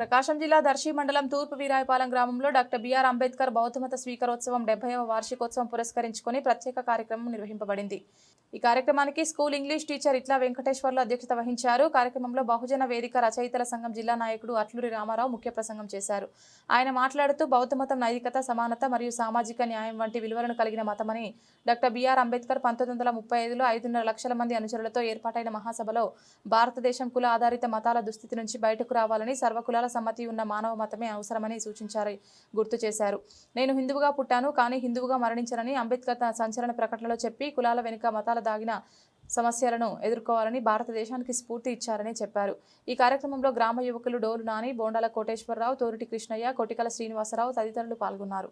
ప్రకాశం జిల్లా దర్శి మండలం తూర్పు వీరాయపాలెం గ్రామంలో డాక్టర్ బిఆర్ అంబేద్కర్ బౌద్ధమత స్వీకారోత్సవం డెబ్బైవ వార్షికోత్సవం పురస్కరించుకొని ప్రత్యేక కార్యక్రమం నిర్వహింపబడింది. ఈ కార్యక్రమానికి స్కూల్ ఇంగ్లీష్ టీచర్ ఇట్లా వెంకటేశ్వర్లు అధ్యక్షత వహించారు. కార్యక్రమంలో బహుజన వేదిక రచయితల సంఘం జిల్లా నాయకుడు అట్లూరి రామారావు ముఖ్య ప్రసంగం చేశారు. ఆయన మాట్లాడుతూ బౌద్ధమతం నైతికత సమానత మరియు సామాజిక న్యాయం వంటి విలువలను కలిగిన మతమని డాక్టర్ బిఆర్ అంబేద్కర్ పంతొమ్మిది వందల ముప్పై ఐదులో ఐదున్నర లక్షల మంది అనుచరులతో ఏర్పాటైన మహాసభలో భారతదేశం కుల ఆధారిత మతాల దుస్థితి నుంచి బయటకు రావాలని సర్వకులాల సమ్మతి ఉన్న మానవ మతమే అవసరమని సూచించారు గుర్తు చేశారు. నేను హిందువుగా పుట్టాను కానీ హిందువుగా మరణించనని అంబేద్కర్ తన సంచలన ప్రకటనలో చెప్పి కులాల వెనుక మతాల దాగిన సమస్యలను ఎదుర్కోవాలని భారతదేశానికి స్ఫూర్తి ఇచ్చారని చెప్పారు. ఈ కార్యక్రమంలో గ్రామ యువకులు డోలు నాని బోండాల కోటేశ్వరరావు తోరిటి కృష్ణయ్య కొటికల శ్రీనివాసరావు తదితరులు పాల్గొన్నారు.